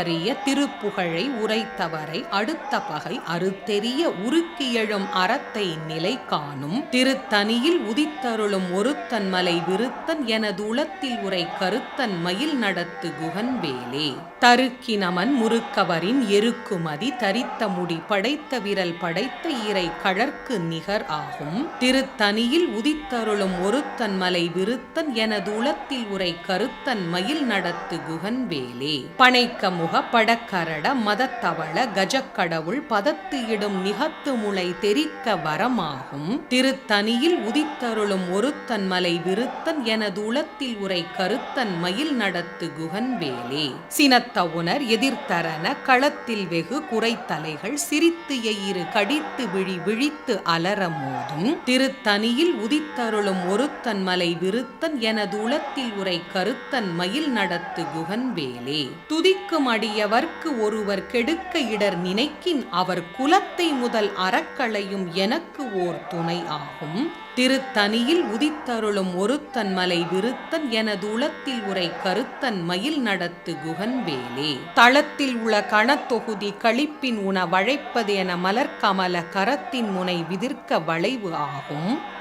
கரிய திருப்புகழை உரைத்தவரை அடுத்த பகை அறுத்தெரிய உருக்கி எழும் அறத்தை நிலை காணும் திருத்தனியில் உதித்தருளும் ஒருத்தன் மலை விருத்தன் எனது உளத்தில் உரை கருத்தன் மயில் நடத்து குகன் வேலே தருக்கினமன் முறுக்கவரின் எருக்குமதி தரித்த முடி படைத்த விரல் படைத்த இறை கழற்கு நிகர் ஆகும். திருத்தனியில் உதித்தருளும் ஒருத்தன் மலை விருத்தன் எனது உளத்தில் உரை கருத்தன் மயில் நடத்து குகன் வேலே பனைக்க முக படக்கரட மதத்தவள கஜக்கடவுள் பதத்து இடும் நிகத்து முளை தெரிக்க வரமாகும். திருத்தனியில் உதித்தருளும் ஒருத்தன் மலை விருத்தன் எனது உளத்தில் உரை கருத்தன் மயில் நடத்து குகன் வேலே சினத்த உணர் எதிர்த்தரன களத்தில் வெகு குறைத்தலைகள் சிரித்து எயிறு கடித்து விழி விழித்து அலற மோதும். திருத்தனியில் உதித்தருளும் ஒருத்தன் மலை விருத்தன் எனது உளத்தில் உரை கருத்தன் மயில் நடத்து குகன் வேலே துதிக்கும் அடியவர்க்கு ஒருவர் கெடுக்க இடர் நினைக்கின் அவர் குலத்தை முதல் அறக்களையும் எனக்கு ஓர் துணை ஆகும். திருத்தனியில் உதித்தருளும் ஒருத்தன் மலை விருத்தன் எனது உளத்தில் உரை கருத்தன் மயில் நடத்து குகன் வேலே தளத்தில் உள்ள கணத்தொகுதி களிப்பின் உண வழைப்பது என மலர்கமல கரத்தின் முனை விதிர்க்க வளைவு ஆகும்.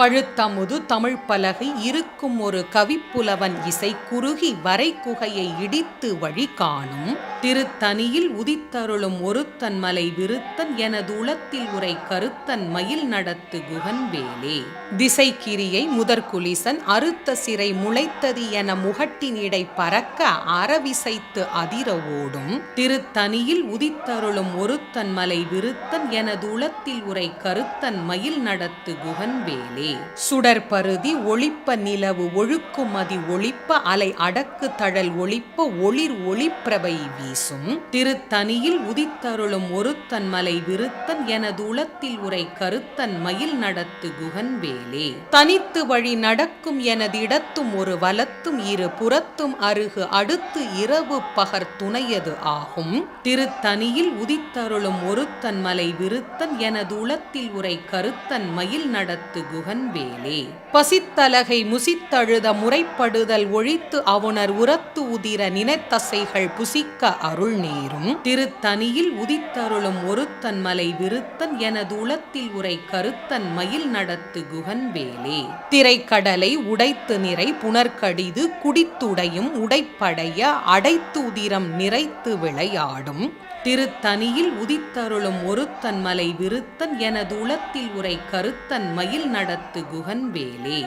பழுத்தமுது தமிழ் பலகை இருக்கும் ஒரு கவிப்புலவன் இசை குறுகி வரை குகையை இடித்து வழி காணும். திருத்தனியில் உதித்தருளும் ஒருத்தன் மலை விருத்தன் எனது உளத்தில் உரை கருத்தன் மயில் நடத்து குகன் வேலே. திசை கிரியை முதற்குலிசன் அறுத்த சிறை முளைத்தது என முகட்டின் இடை பறக்க அறவிசைத்து அதிர ஓடும். திருத்தனியில் உதித்தருளும் ஒருத்தன் மலை விருத்தன் எனது உளத்தில் உரை கருத்தன் மயில் நடத்து குகன் வேலே. சுடர் பருதி ஒளிப்ப நிலவு ஒழுக்குமதி ஒளிப்ப அலை அடக்கு தழல் ஒளிப்ப ஒளிர் ஒளிப்பிரபை வீசும். திருத்தனியில் உதித்தருளும் ஒருத்தன் மலை விருத்தன் எனது உளத்தில் உரை கருத்தன் மயில் நடத்து குகன் வேலே. தனித்து வழி நடக்கும் எனது இடத்தும் ஒரு வலத்தும் இரு புறத்தும் அருகு அடுத்து இரவு பகர் துணையது ஆகும். திருத்தனியில் உதித்தருளும் ஒருத்தன் மலை விருத்தன் எனது உளத்தில் உரை கருத்தன் மயில் நடத்து குகன் மகன் வேலே பசித்தலகை முசித்தழுத முறைப்படுதல் ஒழித்து அவுணர் உரத்து உதிர நினைத்தசைகள் புசிக்க அருள் நேரும். திருத்தனியில் உதித்தருளும் ஒருத்தன் மலை விருத்தன் எனது உளத்தில் உரை கருத்தன் மயில் நடத்து குகன் வேலே திரைக்கடலை உடைத்து நிறை புனர்கடிது குடித்துடையும் உடைப்படைய அடைத்து உதிரம் நிறைத்து விளையாடும். திருத்தனியில் உதித்தருளும் ஒருத்தன் மலை விருத்தன் எனது உளத்தில் உரை கருத்தன் மயில் நடத்து குகன் வேலே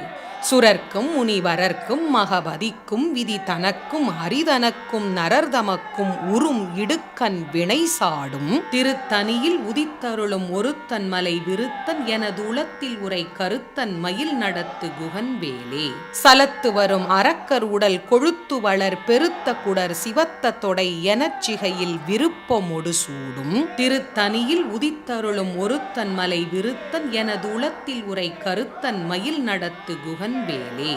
சுரர்க்கும் முனிவரர்க்கும் மகபதிக்கும் விதி தனக்கும் அரிதனக்கும் நரர்தமக்கும் உறும் இடுக்கன் வினை சாடும். திருத்தனியில் உதித்தருளும் ஒருத்தன் மலை விருத்தன் எனது உளத்தில் உரை கருத்தன் மயில் நடத்து குகன் வேலே. சலத்து வரும் அரக்கர் உடல் கொழுத்து வளர் பெருத்த குடர் சிவத்த தொடை எனச்சிகையில் விருப்பமொடு சூடும். திருத்தனியில் உதித்தருளும் ஒருத்தன் மலை விருத்தன் எனது உளத்தில் உரை கருத்தன் மயில் நடத்து குகன் வேலே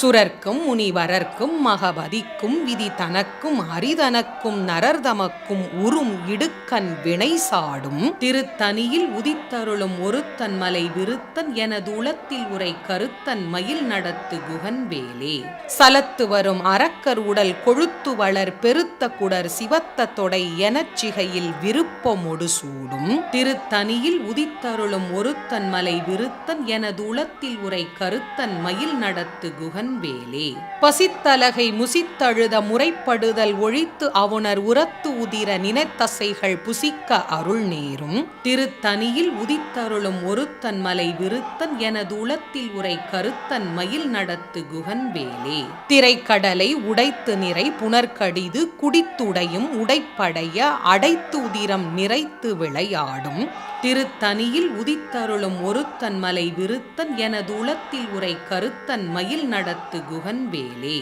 சுரர்க்கும் முனிவரர்க்கும் மகபதிக்கும் விதி தனக்கும் அரிதனக்கும் நரர்தமக்கும் உறும் இடுக்கண் வினை சாடும். திருத்தனியில் உதித்தருளும் ஒருத்தன் மலை விருத்தன் எனது உளத்தில் உரை கருத்தன் மயில் நடத்து குகன் வேலே. சலத்து வரும் அரக்கர் உடல் கொழுத்து வளர் பெருத்த குடர் சிவத்த தொடை எனச்சிகையில் விருப்பமொடு சூடும். திருத்தனியில் உதித்தருளும் ஒருத்தன் மலை விருத்தன் எனது உளத்தில் உரை கருத்தன் மயில் நடத்து குகன் குகன்வேலே பசித்தலகை முசித்தழுத முறைப்படுதல் ஒழித்து அவுணர் உரத்து உதிர நினைத்தசைகள் புசிக்க அருள் நேரும். திருத்தனியில் உதித்தருளும் ஒருத்தன் மலை விருத்தன் எனது உளத்தில் உரை கருத்தன் மயில் நடத்து குகன்வேலே. திரைக்கடலை உடைத்து நிறை புனர்கடிது குடித்துடையும் உடைப்படைய அடைத்து உதிரம் நிறைத்து விளையாடும். திருத்தனியில் உதித்தருளும் ஒருத்தன் மலை விருத்தன் எனது உளத்தில் உரை கருத்தன் மயில் நட நடத்து குகன்வேலே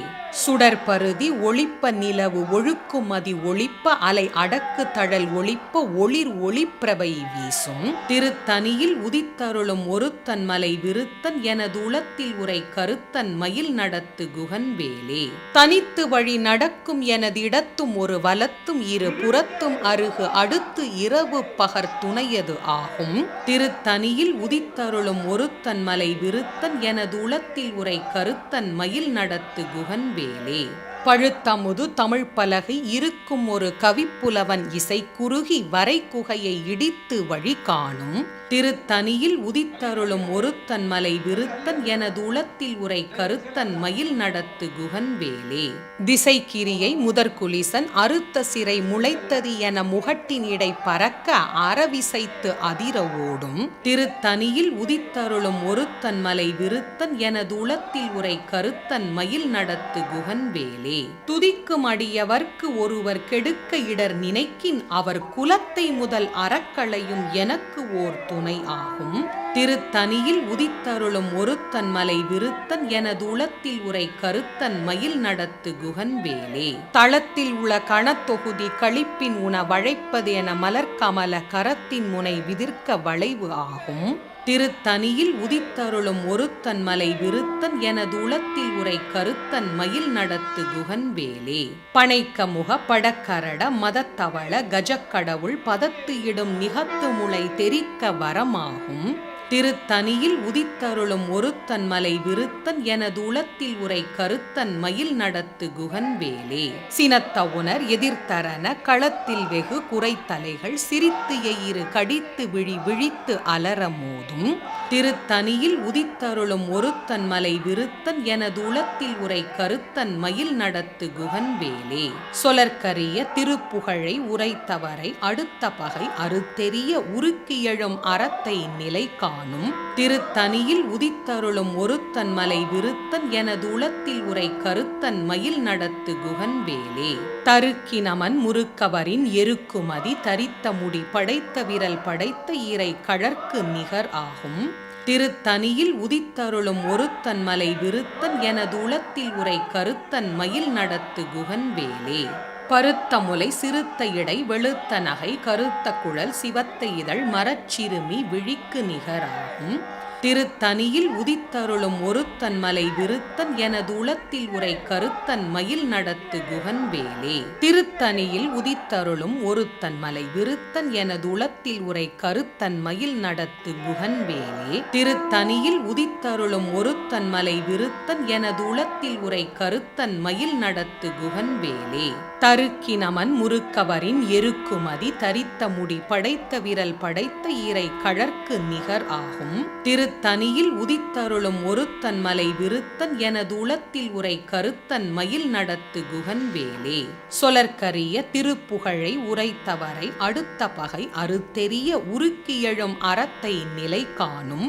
சுடற்பருதி ஒளிப்ப நிலவு ஒழுக்குமதி மதி ஒளிப்ப அலை அடக்கு தழல் ஒளிப்ப ஒளிர் ஒளிப்பிரபை வீசும். திருத்தனியில் உதித்தருளும் ஒருத்தன் மலை விருத்தன் எனது உளத்தில் உரை கருத்தன் மயில் நடத்து குகன்வேலே. தனித்து வழி நடக்கும் எனது இடத்தும் ஒரு வலத்தும் இரு புறத்தும் அருகு அடுத்து இரவு பகர் துணையது ஆகும். திருத்தனியில் உதித்தருளும் ஒருத்தன் மலை விருத்தன் எனது உளத்தில் உரை கருத்தன் மயில் நடத்து குகன் வேலே. பழுத்தமுது தமிழ் பலகை இருக்கும் ஒரு கவிப்புலவன் இசை குறுகி வரை குகையை இடித்து வழி காணும். திருத்தனியில் உதித்தருளும் ஒருத்தன் மலை விருத்தன் எனது உளத்தில் உரை கருத்தன் மயில் நடத்து குகன் வேலே திசைக்கிரியை முதற்குலிசன் அறுத்த சிறை முளைத்தது என முகட்டின் இடை பறக்க அறவிசைத்து அதிர ஓடும். திருத்தனியில் உதித்தருளும் ஒருத்தன் மலை விருத்தன் எனது உளத்தில் உரை கருத்தன் மயில் நடத்து குகன் வேலே குகன்வேலே துதிக்கும் அடியவர்க்கு ஒருவர் கெடுக்க இடர் நினைக்கின் அவர் குலத்தை முதல் அறக்களையும் எனக்கு ஓர் துணை ஆகும். திருத்தனியில் உதித்தருளும் ஒருத்தன் மலை விருத்தன் எனது உளத்தில் உரை கருத்தன் மயில் நடத்து குகன்வேலே. தளத்தில் உள்ள கணத்தொகுதி களிப்பின் உண வழைப்பது என மலர்கமல கரத்தின் முனை விதிர்க்க வளைவு ஆகும். திருத்தனியில் உதித்தருளும் ஒருத்தன் மலை விருத்தன் எனது உளத்தில் உரை கருத்தன் மயில் நடத்து குகன் வேலே பனைக்க முக படக்கரட மதத்தவள கஜக்கடவுள் பதத்து இடும் நிகத்து முளை தெரிக்க வரமாகும். திருத்தனியில் உதித்தருளும் ஒருத்தன் மலை விருத்தன் எனது உளத்தில் உரை கருத்தன் மயில் நடத்து குகன்வேலே. சினத்த உணர் எதிர்த்தரன களத்தில் வெகு குறைத்தலைகள் சிரித்து எயிறு கடித்து விழி விழித்து அலற மோதும். திருத்தனியில் உதித்தருளும் ஒருத்தன் மலை விருத்தன் எனது உளத்தில் உரை கருத்தன் மயில் நடத்து குகன் வேலே சொலற்கரிய திருப்புகழை உரைத்தவரை அடுத்த பகை அறுத்தெரிய உருக்கியழும் அறத்தை நிலை காணும் திருத்தனியில் உதித்தருளும் ஒருத்தன் மலை விருத்தன் எனது உளத்தில் உரை கருத்தன் மயில் நடத்து குகன் வேலே தருக்கினமன் முறுக்கவரின் எருக்குமதி தரித்த முடி படைத்த விரல் படைத்த இறை கழற்கு நிகர் ஆகும். திருத்தனியில் உதித்தருளும் ஒருத்தன் மலை விருத்தன் எனது உளத்தில் உரை கருத்தன் மயில் நடத்து குகன் வேலே பருத்த முலை சிறுத்த இடை வெளுத்த நகை கருத்த குழல் சிவத்த இதழ் மரச்சிறுமி விழிக்கு நிகராகும். திருத்தனியில் உதித்தருளும் ஒருத்தன் மலை விருத்தன் எனது உளத்தில் உரை கருத்தன் மயில் நடத்து குகன் வேலே திருத்தனியில் உதித்தருளும் ஒருத்தன் மலை விருத்தன் எனது உளத்தில் உரை கருத்தன் மயில் நடத்து குகன்வேலே. திருத்தனியில் உதித்தருளும் ஒருத்தன் மலை விருத்தன் எனது உளத்தில் உரை கருத்தன் மயில் நடத்து குகன் வேலே தருக்கினமன் முறுக்கவரின் எருக்குமதி தரித்த முடி படைத்த விரல் படைத்த ஈரை கழற்கு நிகர் ஆகும். திரு தனியில் உதித்தருளும் ஒருத்தன் மலை விருத்தன் எனது உளத்தில் உரை கருத்தன் மயில் நடத்து குகன் வேலே சொலற்கரிய திருப்புகழை உரைத்தவரை அடுத்த பகை அறுத்தெரிய உருக்கியெழும் அறத்தை நிலை காணும்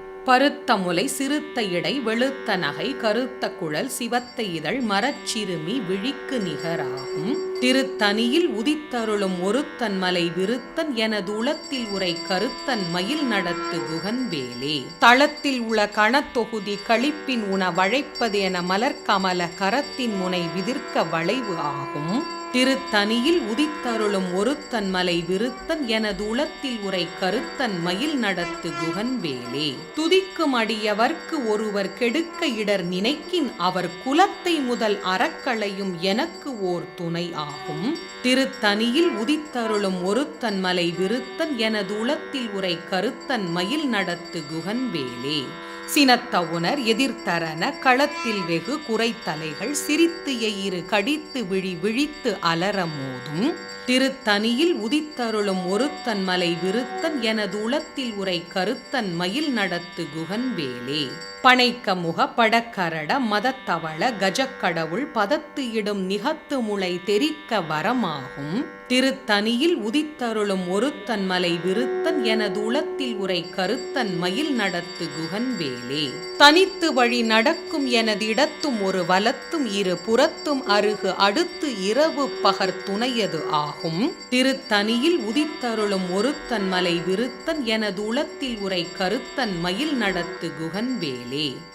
பருத்த முலை சிறுத்த இடை வெளுத்த நகை கருத்த குழல் சிவத்த இதழ் மரச்சிறுமி விழிக்கு நிகராகும். திருத்தனியில் உதித்தருளும் ஒருத்தன் மலை விருத்தன் எனது உளத்தில் உரை கருத்தன் மயில் நடத்து குகன்வேலே. தளத்தில் உள்ள கணத்தொகுதி களிப்பின் உண வழைப்பது என மலர்கமல கரத்தின் முனை விதிர்க்க வளைவு ஆகும். திருத்தனியில் உதித்தருளும் ஒருத்தன் மலை விருத்தன் எனது உளத்தில் உரை கருத்தன் மயில் நடத்து குகன் வேலே துதிக்கும் அடியவர்க்கு ஒருவர் கெடுக்க இடர் நினைக்கின் அவர் குலத்தை முதல் அறக்களையும் எனக்கு ஓர் துணை ஆகும். திருத்தனியில் உதித்தருளும் ஒருத்தன் மலை விருத்தன் எனது உளத்தில் உரை கருத்தன் மயில் நடத்து குகன் வேலே சினத்தவுணர் எதிர்த்தரன களத்தில் வெகு குறைத்தலைகள் சிரித்து எயிறு கடித்து விழி விழித்து அலற மோதும். திருத்தனியில் உதித்தருளும் ஒருத்தன் மலை விருத்தன் எனது உளத்தில் உரை கருத்தன் மயில் நடத்து குகன் வேலே. பனைக்க முக படக்கரட மதத்தவள கஜக்கடவுள் பதத்து இடும் நிகத்து முளை தெரிக்க வரமாகும். திருத்தனியில் உதித்தருளும் ஒருத்தன் மலை விருத்தன் எனது உளத்தில் உரை கருத்தன் மயில் நடத்து குகன் வேலே. தனித்து வழி நடக்கும் எனது இடத்தும் ஒரு வலத்தும் இரு புறத்தும் அருகு அடுத்து இரவு பகர் துணையது ஆகும். திருத்தனியில் உதித்தருளும் ஒருத்தன் மலை விருத்தன் எனது உளத்தில் உரை கருத்தன் மயில் நடத்து குகன் வேலே.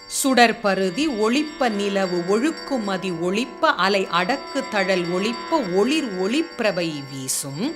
சுடற்பருதி ஒளிப்ப நிலவு ஒழுக்குமதி ஒளிப்ப அலை அடக்கு தழல் ஒளிப்ப ஒளிர் ஒளிப்பிரபை வீசும்.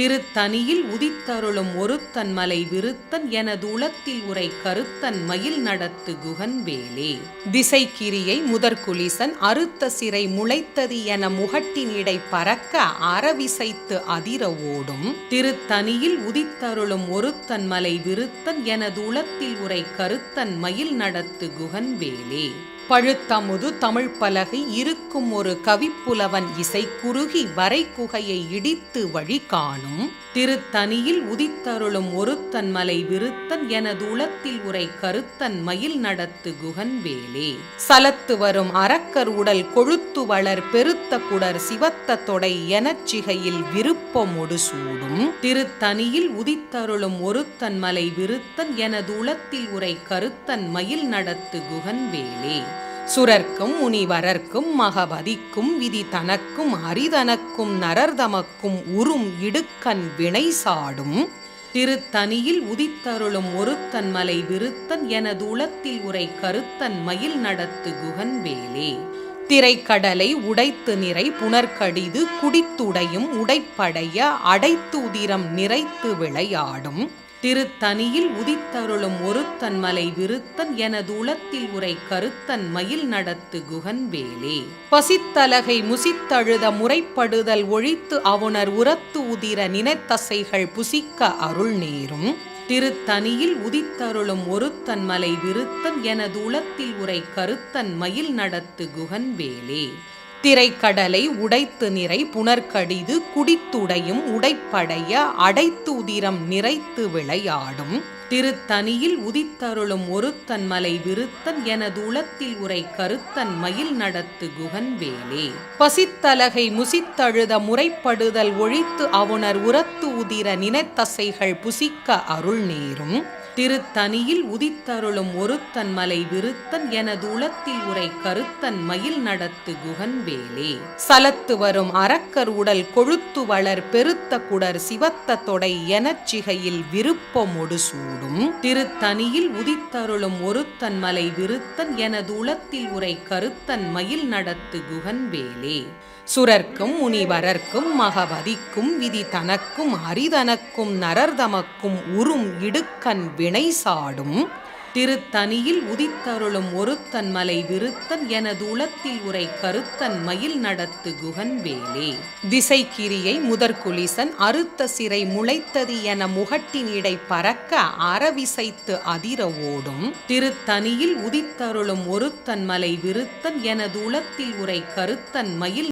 திருத்தனியில் உதித்தருளும் ஒருத்தன் மலை விருத்தன் எனது உளத்தில் உரை கருத்தன் மயில் நடத்து குகன் வேலே திசைக்கிரியை முதற்குலிசன் அறுத்த சிறை முளைத்தது என முகட்டின் இடை பறக்க அறவிசைத்து அதிர ஓடும். திருத்தனியில் உதித்தருளும் ஒருத்தன் மலை விருத்தன் எனது உளத்தில் உரை கருத்தன் மயில் நடத்து குகன் வேலே பழுத்தமுது தமிழ் பலகை இருக்கும் ஒரு கவிப்புலவன் இசை குறுகி வரை குகையை இடித்து வழி காணும். திருத்தனியில் உதித்தருளும் ஒருத்தன் மலை விருத்தன் எனது உளத்தில் உரை கருத்தன் மயில் நடத்து குகன் வேலே. சலத்து வரும் அரக்கர் உடல் கொழுத்து வளர் பெருத்த குடர் சிவத்த தொடை எனச் சிகையில் விருப்பமொடு சூடும். திருத்தனியில் உதித்தருளும் ஒருத்தன் மலை விருத்தன் எனது உளத்தில் உரை கருத்தன் மயில் நடத்து குகன் வேலே. சுரர்க்கும் முனிவரர்க்கும் மகவதிக்கும் விதி தனக்கும் அரிதனக்கும் நரர்தமக்கும் உறும் இடுக்கன் வினை சாடும். திருத்தனியில் உதித்தருளும் ஒருத்தன் மலை விருத்தன் எனது உளத்தில் உரை கருத்தன் மயில் நடத்து குகன் வேலே திரைக்கடலை உடைத்து நிறை புனர்கடிது குடித்துடையும் உடைப்படைய அடைத்து உதிரம் நிறைத்து விளையாடும். திருத்தனியில் உதித்தருளும் ஒருத்தன் மலை விருத்தன் எனது உளத்தில் உரை கருத்தன் மயில் நடத்து குகன் வேலே பசித்தலகை முசித்தழுத முறைப்படுதல் ஒழித்து அவுணர் உரத்து உதிர நினைத்தசைகள் புசிக்க அருள் நேரும். திருத்தனியில் உதித்தருளும் ஒருத்தன் மலை விருத்தன் எனது உளத்தில் உரை கருத்தன் மயில் நடத்து குகன் வேலே திரைக்கடலை உடைத்து நிறை புனர்கடிது குடித்துடையும் உடைப்படைய அடைத்து உதிரம் நிறைத்து விளையாடும். திருத்தனியில் உதித்தருளும் ஒருத்தன் மலை விருத்தன் எனது உளத்தில் உரை கருத்தன் மயில் நடத்து குகன் வேலே பசித்தலகை முசித்தழுத முறைப்படுதல் ஒழித்து அவுணர் உரத்து உதிர நினைத்தசைகள் புசிக்க அருள் நேரும். திருத்தனியில் உதித்தருளும் ஒருத்தன் மலை விருத்தன் எனது உளத்தில் உரை கருத்தன் மயில் நடத்து குகன் வேலே சலத்து வரும் அரக்கர் உடல் கொழுத்து வளர் பெருத்த குடர் சிவத்த தொடை எனச் சிகையில் விருப்பமொடு சூடும் திருத்தனியில் உதித்தருளும் ஒருத்தன் மலை விருத்தன் எனது உளத்தில் உரை கருத்தன் மயில் நடத்து குகன் வேலே சுரர்க்கும் முனிவரர்க்கும் மகவதிக்கும் விதி தனக்கும் அரிதனக்கும் நரர்தமக்கும் உறும் இடுக்கன் வினை சாடும். திருத்தனியில் உதித்தருளும் ஒருத்தன் மலை விருத்தன் எனது உளத்தில் உரை கருத்தன் மயில் நடத்து குகன் வேலே. திசைக்கிரியை முதற்குலிசன் அறுத்த சிறை முளைத்தது என முகட்டின் இடை பறக்க அறவிசைத்து அதிர ஓடும். திருத்தனியில் உதித்தருளும் ஒருத்தன் மலை விருத்தன் எனது உளத்தில் உரை கருத்தன் மயில்